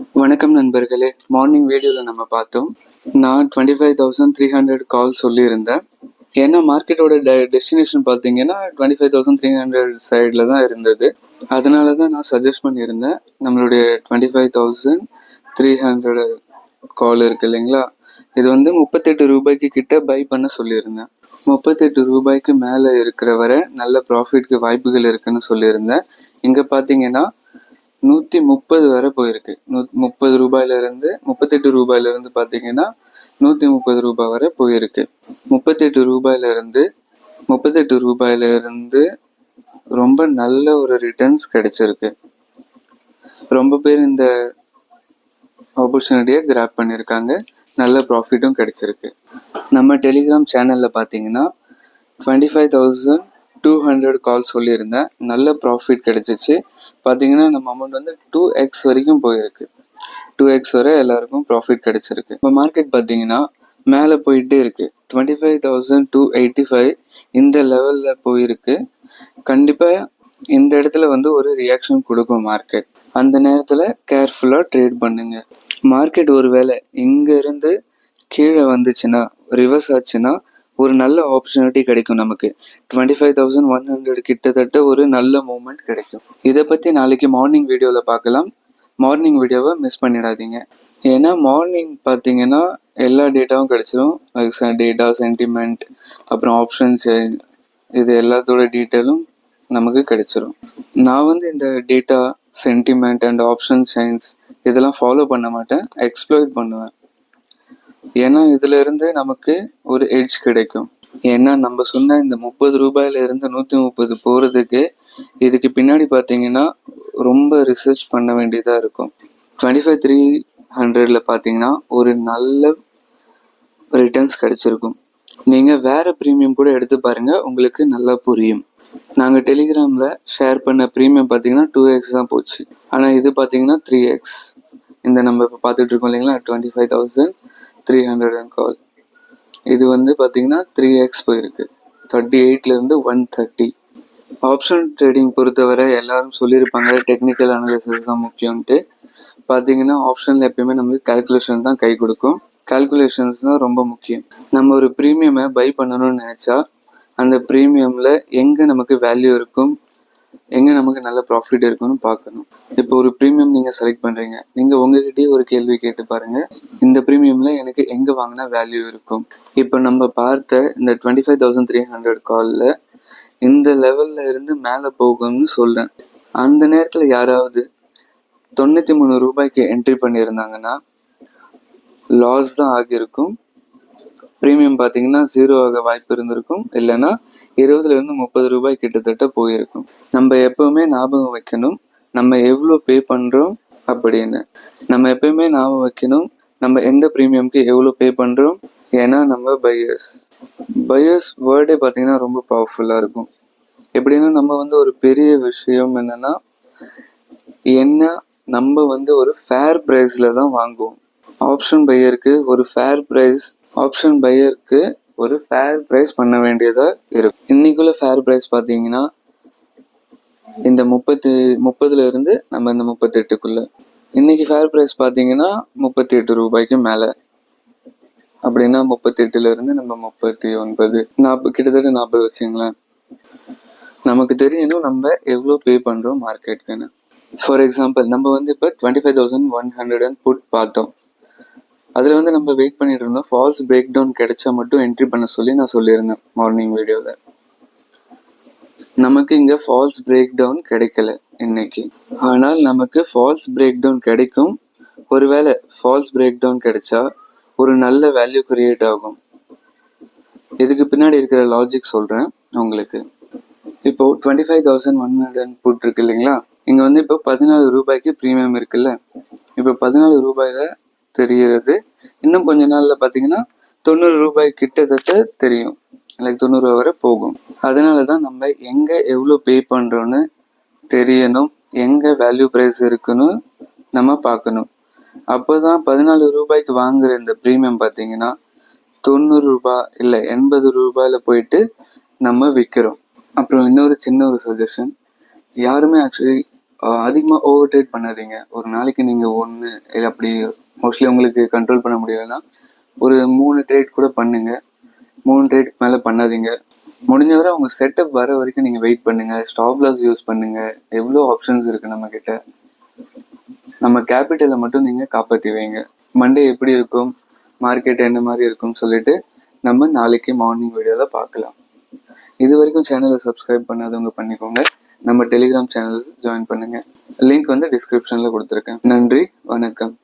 வணக்கம் நண்பர்களே. மார்னிங் வீடியோவில் நம்ம பார்த்தோம். நான் twenty five thousand three hundred call சொல்லியிருந்தேன். ஏன்னா மார்க்கெட்டோட டெஸ்டினேஷன் பார்த்தீங்கன்னா twenty five thousand three hundred சைடில் தான் இருந்தது. அதனால தான் நான் சஜஸ்ட் பண்ணியிருந்தேன். நம்மளுடைய twenty five thousand three hundred call இருக்கு இல்லைங்களா? இது வந்து முப்பத்தெட்டு ரூபாய்க்கு கிட்ட பை பண்ண சொல்லியிருந்தேன். முப்பத்தெட்டு ரூபாய்க்கு மேலே இருக்கிற வரை நல்ல ப்ராஃபிட்க்கு வாய்ப்புகள் இருக்குன்னு சொல்லியிருந்தேன். இங்கே பார்த்தீங்கன்னா நூற்றி முப்பது வரை போயிருக்கு. நூ முப்பது ரூபாயிலிருந்து முப்பத்தெட்டு ரூபாயிலிருந்து பார்த்தீங்கன்னா நூற்றி முப்பது ரூபாய் வரை போயிருக்கு. முப்பத்தெட்டு ரூபாயிலிருந்து முப்பத்தெட்டு ரூபாயிலிருந்து ரொம்ப நல்ல ஒரு ரிட்டர்ன்ஸ் கிடைச்சிருக்கு. ரொம்ப பேர் இந்த ஆப்பர்ச்சுனிட்டியை கிராப் பண்ணியிருக்காங்க. நல்ல ப்ராஃபிட்டும் கிடைச்சிருக்கு. நம்ம டெலிகிராம் சேனலில் பார்த்தீங்கன்னா twenty five thousand two hundred call சொல்லியிருந்தேன். நல்ல ப்ராஃபிட் கிடச்சிச்சு. பார்த்தீங்கன்னா நம்ம அமௌண்ட் வந்து டூ எக்ஸ் வரைக்கும் போயிருக்கு. டூ எக்ஸ் வரை எல்லாருக்கும் ப்ராஃபிட் கிடைச்சிருக்கு. இப்போ மார்க்கெட் பார்த்தீங்கன்னா மேலே போயிட்டே இருக்குது twenty five thousand two eighty five இந்த லெவலில் போயிருக்கு. கண்டிப்பாக இந்த இடத்துல வந்து ஒரு ரியாக்ஷன் கொடுக்கும் மார்க்கெட் அந்த நேரத்தில் கேர்ஃபுல்லாக ட்ரேட் பண்ணுங்க. மார்க்கெட் ஒரு வேலை இங்கேருந்து கீழே வந்துச்சுன்னா ரிவர்ஸ் ஆச்சுன்னா ஒரு நல்ல ஆப்பர்ச்சுனிட்டி கிடைக்கும் நமக்கு. Twenty five thousand one hundred கிட்டத்தட்ட ஒரு நல்ல மூமெண்ட் கிடைக்கும். இதை பற்றி நாளைக்கு மார்னிங் வீடியோவில் பார்க்கலாம். மார்னிங் வீடியோவை மிஸ் பண்ணிடாதீங்க. ஏன்னா மார்னிங் பார்த்தீங்கன்னா எல்லா டேட்டாவும் கிடைச்சிரும். லைக் டேட்டா சென்டிமெண்ட் அப்புறம் ஆப்ஷன்ஸ் இது எல்லாத்தோட டீட்டெயிலும் நமக்கு கிடைச்சிரும். நான் வந்து இந்த data sentiment and option science இதெல்லாம் ஃபாலோ பண்ண மாட்டேன். எக்ஸ்ப்ளோர் பண்ணுவேன். ஏன்னா இதுல இருந்து நமக்கு ஒரு எட்ஜ் கிடைக்கும். ஏன்னா நம்ம சொன்ன இந்த முப்பது ரூபாயில இருந்து நூத்தி முப்பது போறதுக்கு இதுக்கு பின்னாடி பாத்தீங்கன்னா ரொம்ப ரிசர்ச் பண்ண வேண்டியதா இருக்கும். டுவெண்ட்டி ஃபைவ் த்ரீ ஹண்ட்ரட்ல பாத்தீங்கன்னா ஒரு நல்ல ரிட்டர்ன்ஸ் கிடைச்சிருக்கும். நீங்க வேற ப்ரீமியம் கூட எடுத்து பாருங்க உங்களுக்கு நல்லா புரியும். நாங்க டெலிகிராம்ல ஷேர் பண்ண ப்ரீமியம் பாத்தீங்கன்னா டூ எக்ஸ் தான் போச்சு. ஆனா இது பாத்தீங்கன்னா த்ரீ எக்ஸ் இந்த நம்ம இப்போ பார்த்துட்டு இருக்கோம் இல்லைங்களா twenty five thousand three hundred and call இது வந்து பார்த்தீங்கன்னா த்ரீ எக்ஸ் போயிருக்கு. தேர்ட்டி எயிட்லேருந்து ஒன் தேர்ட்டி ஆப்ஷன் ட்ரேடிங் பொறுத்தவரை எல்லாரும் சொல்லியிருப்பாங்க டெக்னிக்கல் அனாலிசிஸ் தான் முக்கியம்ன்ட்டு. பார்த்தீங்கன்னா ஆப்ஷனில் எப்பயுமே நமக்கு கால்குலேஷன் தான் கை கொடுக்கும். கால்குலேஷன்ஸ் தான் ரொம்ப முக்கியம். நம்ம ஒரு ப்ரீமியமை பை பண்ணணும்னு நினச்சா அந்த ப்ரீமியமில் எங்கே நமக்கு வேல்யூ இருக்கும் எங்கே நமக்கு நல்ல ப்ராஃபிட் இருக்குன்னு பார்க்கணும். இப்போ ஒரு ப்ரீமியம் நீங்கள் செலக்ட் பண்ணுறீங்க நீங்கள் உங்ககிட்டயே ஒரு கேள்வி கேட்டு பாருங்கள் இந்த ப்ரீமியமில் எனக்கு எங்கே வாங்கினா வேல்யூ இருக்கும்? இப்போ நம்ம பார்த்த இந்த twenty five thousand three hundred காலில் இந்த லெவலில் இருந்து மேலே போகும்னு சொல்கிறேன் அந்த நேரத்தில் யாராவது தொண்ணூற்றி மூணு ரூபாய்க்கு என்ட்ரி பண்ணியிருந்தாங்கன்னா லாஸ் தான் ஆகியிருக்கும். ப்ரீமியம் பார்த்தீங்கன்னா ஜீரோ ஆக வாய்ப்பு இருந்திருக்கும். இல்லைன்னா இருபதுலேருந்து முப்பது ரூபாய் கிட்டத்தட்ட போயிருக்கும். நம்ம எப்பவுமே ஞாபகம் வைக்கணும் நம்ம எவ்வளோ பே பண்ணுறோம் அப்படின்னு. நம்ம எப்பயுமே ஞாபகம் வைக்கணும் நம்ம எந்த ப்ரீமியம்க்கு எவ்வளோ பே பண்ணுறோம் ஏன்னா நம்ம பையர்ஸ் பையர்ஸ் வேர்டே பார்த்தீங்கன்னா ரொம்ப பவர்ஃபுல்லாக இருக்கும். எப்படின்னா நம்ம வந்து ஒரு பெரிய விஷயம் என்னன்னா என்ன நம்ம வந்து ஒரு ஃபேர் ப்ரைஸில் தான் வாங்குவோம். ஆப்ஷன் பையருக்கு ஒரு ஃபேர் ப்ரைஸ் ஆப்ஷன் பையருக்கு ஒரு ஃபேர் ப்ரைஸ் பண்ண வேண்டியதாக இருக்கும் இன்றைக்குள்ள ஃபேர் ப்ரைஸ் பார்த்தீங்கன்னா இந்த முப்பத்தி முப்பதுலேருந்து நம்ம இந்த முப்பத்தெட்டுக்குள்ளே. இன்றைக்கி ஃபேர் ப்ரைஸ் பார்த்தீங்கன்னா முப்பத்தி எட்டு ரூபாய்க்கு மேலே. அப்படின்னா முப்பத்தி எட்டுலேருந்து நம்ம முப்பத்தி ஒன்பது நாற்பது கிட்டத்தட்ட நாற்பது வச்சுங்களேன். நமக்கு தெரியணும் நம்ம எவ்வளோ பே பண்ணுறோம் மார்க்கெட்டுக்குன்னு ஃபார் எக்ஸாம்பிள் நம்ம வந்து இப்போ twenty five thousand one hundred and put பார்த்தோம். அதில் வந்து நம்ம வெயிட் பண்ணிட்டு இருந்தோம். ஃபால்ஸ் பிரேக் டவுன் கிடைச்சா மட்டும் என்ட்ரி பண்ண சொல்லி நான் சொல்லியிருந்தேன் மார்னிங் வீடியோவில் நமக்கு இங்கே ஃபால்ஸ் பிரேக் டவுன் கிடைக்கல இன்னைக்கு. ஆனால் நமக்கு ஃபால்ஸ் பிரேக் டவுன் கிடைக்கும். ஒருவேளை ஃபால்ஸ் பிரேக் டவுன் கிடைச்சா ஒரு நல்ல வேல்யூ கிரியேட் ஆகும். இதுக்கு பின்னாடி இருக்கிற லாஜிக் சொல்கிறேன் உங்களுக்கு. இப்போ twenty five thousand one hundred போட்டிருக்கு இல்லைங்களா? இங்கே வந்து இப்போ பதினாலு ரூபாய்க்கு ப்ரீமியம் இருக்குல்ல? இப்போ பதினாலு ரூபாயில தெரிகிறது. இன்னும் கொஞ்ச நாள்ல பார்த்தீங்கன்னா தொண்ணூறு ரூபாய் கிட்டத்தட்ட தெரியும். லைக் தொண்ணூறு ரூபாய் வரை போகும். அதனால தான் நம்ம எங்கே எவ்வளோ பே பண்ணுறோன்னு தெரியணும். எங்கே வேல்யூ ப்ரைஸ் இருக்குன்னு நம்ம பார்க்கணும் அப்போ தான் பதினாலு ரூபாய்க்கு வாங்குற இந்த ப்ரீமியம் பார்த்தீங்கன்னா தொண்ணூறு ரூபாய் இல்லை எண்பது ரூபாயில் போயிட்டு நம்ம விற்கிறோம் அப்புறம் இன்னொரு சின்ன ஒரு சஜஷன் யாருமே ஆக்சுவலி அதிகமாக ஓவர் ட்ரேட் பண்ணாதீங்க. ஒரு நாளைக்கு நீங்கள் ஒன்று இல்லை அப்படி மோஸ்ட்லி உங்களுக்கு கண்ட்ரோல் பண்ண முடியாதுன்னா ஒரு மூணு ட்ரேட் கூட பண்ணுங்க. மூணு ட்ரேட் மேலே பண்ணாதீங்க. முடிஞ்சவரை உங்கள் செட்டப் வர வரைக்கும் நீங்கள் வெயிட் பண்ணுங்கள் ஸ்டாப் லாஸ் யூஸ் பண்ணுங்கள் எவ்வளோ ஆப்ஷன்ஸ் இருக்குது நம்மக்கிட்ட நம்ம கேபிட்டலை மட்டும் நீங்கள் காப்பாற்றி வைங்க. மண்டே எப்படி இருக்கும்? மார்க்கெட் என்ன மாதிரி இருக்கும்னு சொல்லிட்டு நம்ம நாளைக்கு மார்னிங் வீடியோவில் பார்க்கலாம். இது வரைக்கும் சேனலை சப்ஸ்கிரைப் பண்ணாதவங்க பண்ணிக்கோங்க. நம்ம டெலிகிராம் சேனல் ஜாயின் பண்ணுங்கள் லிங்க் வந்து டிஸ்கிரிப்ஷனில் கொடுத்துருக்கேன். நன்றி. வணக்கம்.